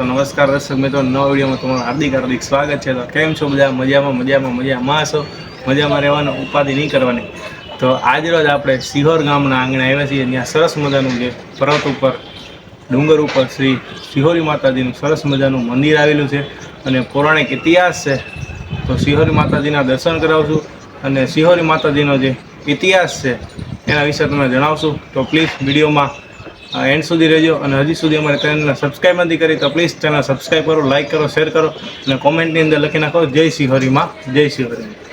તો નમસ્કાર દર્શક મિત્રો, નવા વિડીયોમાં તમારું હાર્દિક હાર્દિક સ્વાગત છે. તો કેમ છો? બધા મજામાં મજામાં મજામાં. છો મજામાં રહેવાનો? ઉપાધિ નહીં કરવાની. તો આજ રોજ આપણે સિહોર ગામના આંગણે આવ્યા છીએ. ત્યાં સરસ મજાનું જે પર્વત ઉપર, ડુંગર ઉપર શ્રી સિહોરી માતાજીનું સરસ મજાનું મંદિર આવેલું છે અને પૌરાણિક ઇતિહાસ છે. તો સિહોરી માતાજીના દર્શન કરાવશું અને સિહોરી માતાજીનો જે ઇતિહાસ છે એના વિશે તમને જણાવશું. તો પ્લીઝ વિડીયોમાં એન્ડ સુધી રહેજો અને હજી સુધી અમારે ચેનલને સબસ્ક્રાઈબ નથી કરી તો પ્લીઝ ચેનલ સબસ્ક્રાઈબ કરો લાઇક કરો શેર કરો અને કોમેન્ટની અંદર લખી નાખો, જય શ્રી હરિમાં જય સિહોરી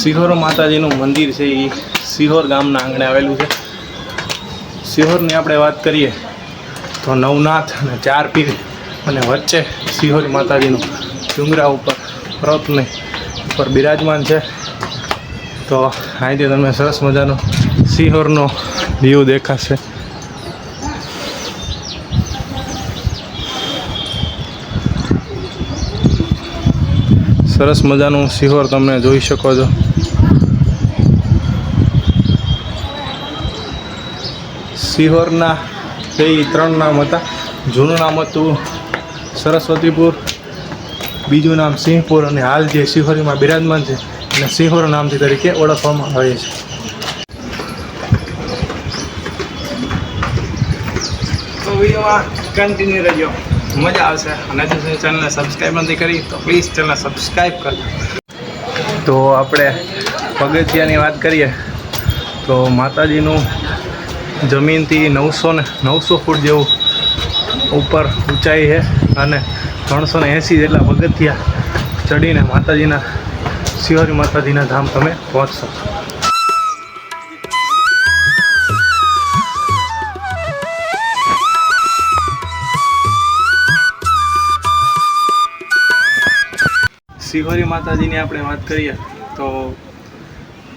સિહોર માતાજીનું મંદિર છે એ સિહોર ગામના આંગણે આવેલું છે. સિહોરની આપણે વાત કરીએ તો નવનાથ અને ચાર પીર અને વચ્ચે સિહોરી માતાજીનું ડુંગરા ઉપર, પર્વતને ઉપર બિરાજમાન છે. તો અહીંથી તમને સરસ મજાનો સિહોરનો વ્યૂ દેખાશે. સરસ મજાનું સિહોર તમે જોઈ શકો છો. સિહોરના બે ત્રણ નામ હતા. જૂનું નામ હતું સરસ્વતીપુર, બીજું નામ સિંહપુર અને હાલ જે સિહોરીમાં બિરાજમાન છે એને સિહોર નામથી તરીકે ઓળખવામાં આવે છે. તો વિડીયોમાં કન્ટિન્યુ રહેજો. મજા આવશે. અને જો ચેનલને સબસ્ક્રાઈબ નથી કરી, તો પ્લીઝ ચેનલ સબસ્ક્રાઈબ કરજો તો આપણે પગથિયાની વાત કરીએ, તો માતાજીનું જમીનથી નવસો ને નવસો ફૂટ જેવું ઉપર ઊંચાઈ છે અને ત્રણસો ને એંસી જેટલા પગથિયા ચડીને માતાજીના શિહોરી માતાજીના ધામ તમે પહોંચશો. શિહોરી માતાજીની આપણે વાત કરીએ, તો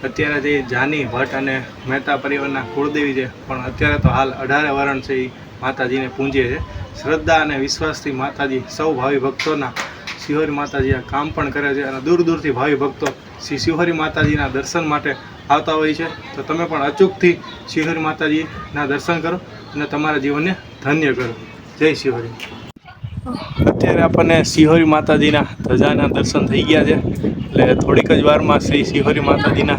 અત્યારે જે જાની, ભટ્ટ અને મહેતા પરિવારના કુળદેવી છે, પણ અત્યારે તો હાલ અઢારે વરણ છે એ માતાજીને પૂંજે છે. શ્રદ્ધા અને વિશ્વાસથી માતાજી સૌ ભાવિ ભક્તોના શિહોરી માતાજી આ કામ પણ કરે છે અને દૂર દૂરથી ભાવિ ભક્તો શ્રી શિહોરી માતાજીના દર્શન માટે આવતા હોય છે. તો તમે પણ અચૂકથી શિહોરી માતાજીના દર્શન કરો અને તમારા જીવનને ધન્ય કરો. જય શિહોરી. અત્યારે આપણને સિંહોરી માતાજીના ધજાના દર્શન થઈ ગયા છે. એટલે થોડીક જ વારમાં શ્રી સિહોરી માતાજીના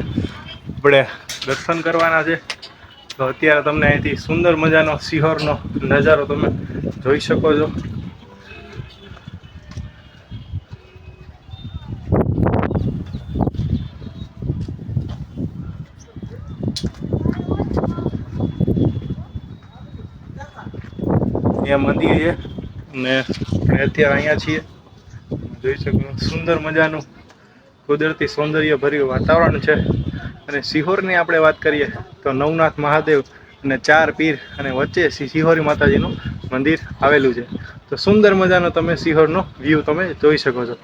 આપણે દર્શન કરવાના છે. તો અત્યારે તમને અહીંથી સુંદર મજાનો સિંહોરનો નજારો તમે જોઈ શકો છો. અહીંયા મંદિર છે. અને આપણે અત્યારે અહીંયા છીએ. જોઈ શકો સુંદર મજાનું કુદરતી સૌંદર્ય ભર્યું વાતાવરણ છે. અને સિહોરની આપણે વાત કરીએ તો નવનાથ મહાદેવ અને ચાર પીર અને વચ્ચે શ્રી સિહોરી માતાજીનું મંદિર આવેલું છે. તો સુંદર મજાનો તમે સિહોરનો વ્યૂ તમે જોઈ શકો છો.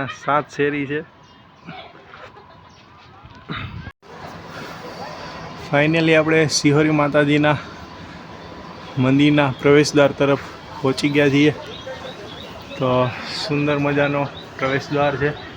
અહીંયા સાત શેરી છે. ફાઇનલી આપણે શિહોરી માતાજીના મંદિરના પ્રવેશદ્વાર તરફ પહોંચી ગયા છીએ. તો સુંદર મજાનો પ્રવેશદ્વાર છે.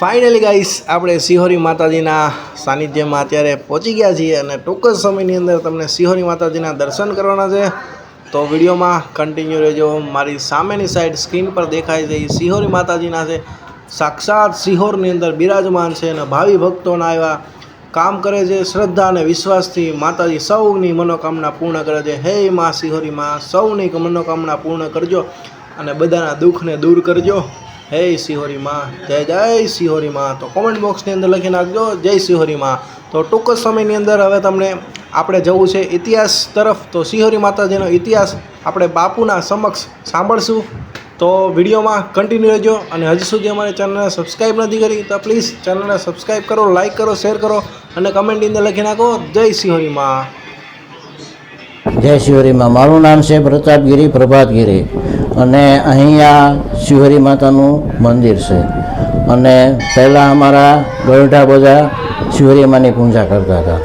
ફાઇનલી ગાઈસ આપણે સિહોરી માતાજીના સાનિધ્યમાં અત્યારે પહોંચી ગયા છીએ અને ટૂંક જ સમયની અંદર તમને સિહોરી માતાજીના દર્શન કરવાના છે. તો વિડીયોમાં કન્ટિન્યુ રહેજો. મારી સામેની સાઈડ સ્ક્રીન પર દેખાય છે, એ સિહોરી માતાજીના છે. સાક્ષાત સિહોરની અંદર બિરાજમાન છે અને ભાવિ ભક્તોના એવા કામ કરે છે. શ્રદ્ધા અને વિશ્વાસથી માતાજી સૌની મનોકામના પૂર્ણ કરે છે. હે માં સિહોરી માં, સૌની મનોકામના પૂર્ણ કરજો અને બધાના દુઃખને દૂર કરજો. હે સિહોરી માં, જય જય સિહોરી માં. તો કોમેન્ટ બોક્સની અંદર લખી નાખજો, જય સિહોરી માં. તો ટૂંક જ સમયની અંદર હવે તમને આપણે જવું છે ઇતિહાસ તરફ. તો શિહોરી માતાજીનો ઇતિહાસ આપણે બાપુના સમક્ષ સાંભળશું. તો વિડીયોમાં કન્ટિન્યુ રહેજો અને હજી સુધી અમારી ચેનલને સબસ્ક્રાઈબ નથી કરી, તો પ્લીઝ ચેનલને સબસ્ક્રાઈબ કરો લાઈક કરો શેર કરો અને કમેન્ટની અંદર લખી નાખો, જય સિંહોરીમાં જય શિવરીમાં. મારું નામ છે પ્રતાપગીરી પ્રભાતગીરી અને અહીંયા શિવરી માતાનું મંદિર છે. અને પહેલાં અમારા ગરઢા બધા શિવરીમાની પૂજા કરતા હતા.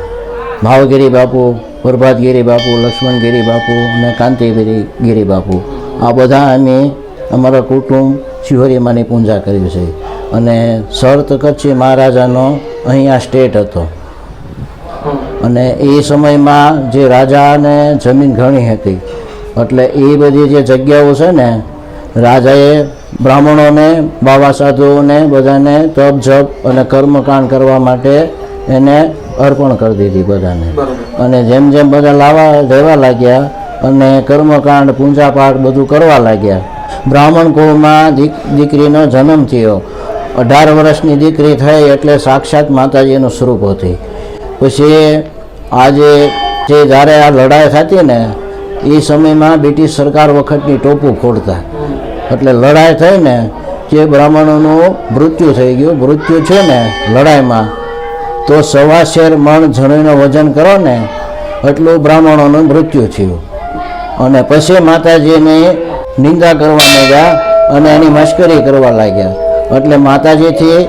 ભાવગીરી બાપુ, પ્રભાતગીરી બાપુ, લક્ષ્મણગીરી બાપુ અને કાંતિગીરી ગીરી બાપુ. આ બધા અમે અમારા કુટુંબ શિવરીમાની પૂજા કરી છે. અને સર્ત કચ્છી મહારાજાનો અહીંયા સ્ટેટ હતો. અને એ સમયમાં જે રાજાને જમીન ઘણી હતી એટલે એ બધી જે જગ્યાઓ છે ને રાજાએ બ્રાહ્મણોને બાવા સાધુઓને બધાને તપ જપ અને કર્મકાંડ કરવા માટે એને અર્પણ કરી દીધી બધાને. અને જેમ જેમ બધા લાવા રહેવા લાગ્યા અને કર્મકાંડ પૂજાપાઠ બધું કરવા લાગ્યા બ્રાહ્મણ કુળમાં દીક દીકરીનો જન્મ થયો. અઢાર વર્ષની દીકરી થઈ એટલે સાક્ષાત માતાજીનું સ્વરૂપ હતી. પછી આજે જે જ્યારે આ લડાઈ થતી ને એ સમયમાં બ્રિટિશ સરકાર વખતની ટોપું ફોડતા. એટલે લડાઈ થઈ ને, જે બ્રાહ્મણોનું મૃત્યુ થઈ ગયું, મૃત્યુ છે ને લડાઈમાં, તો સવા શેર મણ જણીનું વજન કરો ને, એટલું બ્રાહ્મણોનું મૃત્યુ થયું. અને પછી માતાજીની નિંદા કરવા લાગ્યા અને એની મશ્કરી કરવા લાગ્યા. એટલે માતાજીથી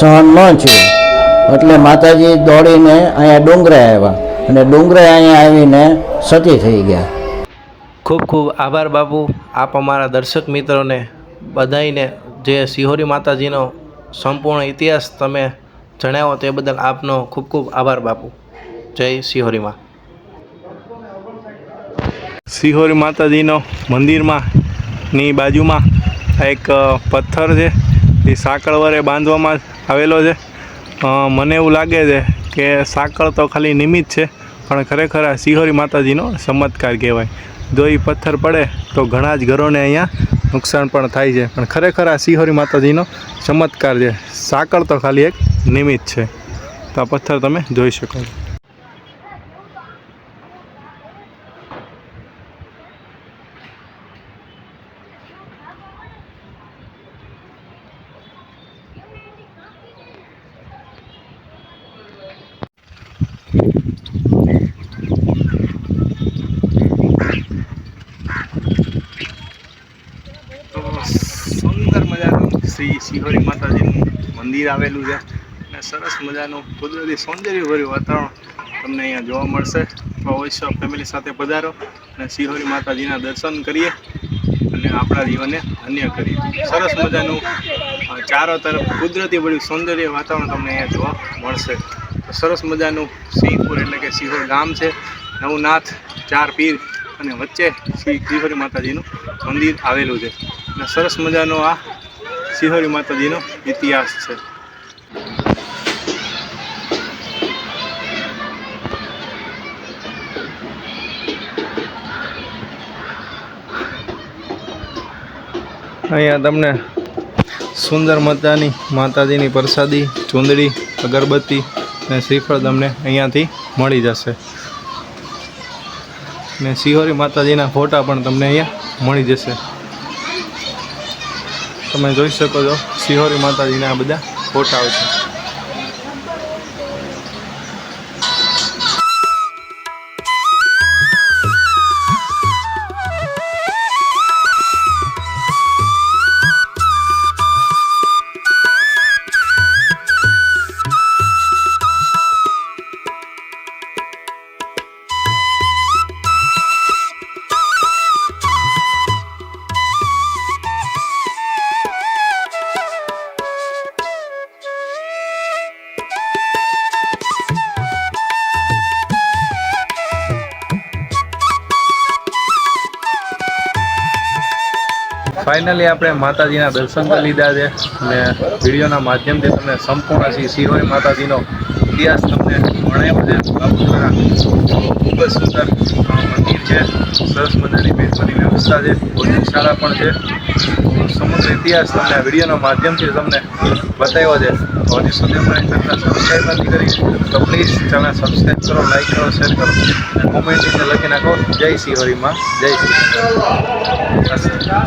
સહન ન થયું. એટલે માતાજી દોડીને અહીંયા ડુંગરે આવ્યા. અને ડુંગરે અહીંયા આવીને સતી થઈ ગયા. ખૂબ ખૂબ આભાર બાપુ. આપ અમારા દર્શક મિત્રોને બધાઈને જે સિહોરી માતાજીનો સંપૂર્ણ ઇતિહાસ તમે જણાવો તે બદલ આપનો ખૂબ ખૂબ આભાર બાપુ. જય સિહોરીમાં સિહોરી માતાજીનો મંદિરમાં ની બાજુમાં એક પથ્થર છે. એ સાંકળ વડે બાંધવામાં આવેલો છે. મને એવું લાગે છે કે સાંકળ તો ખાલી નિમિત્ત છે, પણ ખરેખર આ સિહોરી માતાજીનો ચમત્કાર કહેવાય. જો એ પથ્થર પડે તો ઘણા જ ઘરોને અહીંયા નુકસાન પણ થાય છે. પણ ખરેખર આ સિહોરી માતાજીનો ચમત્કાર છે. સાંકળ તો ખાલી એક નિમિત્ત છે. તો આ પથ્થર તમે જોઈ શકો છો તો સુંદર મજાનું શ્રી સિહોરી માતાજીનું મંદિર આવેલું છે. અને સરસ મજાનું કુદરતી સૌંદર્યભર્યું વાતાવરણ તમને અહીંયા જોવા મળશે. તો અવશ્ય ફેમિલી સાથે પધારો અને શિહોરી માતાજીના દર્શન કરીએ અને આપણા જીવનને ધન્ય કરીએ. સરસ મજાનું ચારો તરફ કુદરતી ભર્યું સૌંદર્ય વાતાવરણ તમને અહીંયા જોવા મળશે. તો સરસ મજાનું સિંહપુર એટલે કે સિહોર ગામ છે. નવનાથ, ચાર પીર અને વચ્ચે શ્રી સિહોરી માતાજીનું મંદિર આવેલું છે. અને સરસ મજાનો આ સિહોરી માતાજીનો ઇતિહાસ છે. અહીંયા તમને સુંદર મજાની માતાજીની પ્રસાદી, ચૂંદડી, અગરબત્તી અને શ્રીફળ તમને અહીંયાથી મળી જશે. ને શિહોરી માતાજીના ફોટા પણ તમને અહીંયા મળી જશે. તમે જોઈ શકો છો શિહોરી માતાજીના આ બધા ફોટાઓ છે ફાઇનલી આપણે માતાજીના દર્શન કરી લીધા છે અને વિડીયોના માધ્યમથી તમને સંપૂર્ણ શ્રી શિરોય માતાજીનો ઇતિહાસ તમને ભણાવ્યો છે. ખૂબ જ સુંદર મંદિર છે. સરસ મજાની બેસવાની વ્યવસ્થા છે. ભોજન શાળા પણ છે. સમગ્ર ઇતિહાસ તમને આ વિડીયોના માધ્યમથી તમને બતાવ્યો છે. તો હજી સુધી અમારી ચેનલ સબસ્ક્રાઈબ નથી કરી. તો પ્લીઝ ચેનલ સબસ્ક્રાઈબ કરો લાઈક કરો શેર કરો. અને કોમેન્ટ લખી નાખો. જય શ્રી હરિમાં જય શ્રી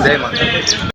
જય માતા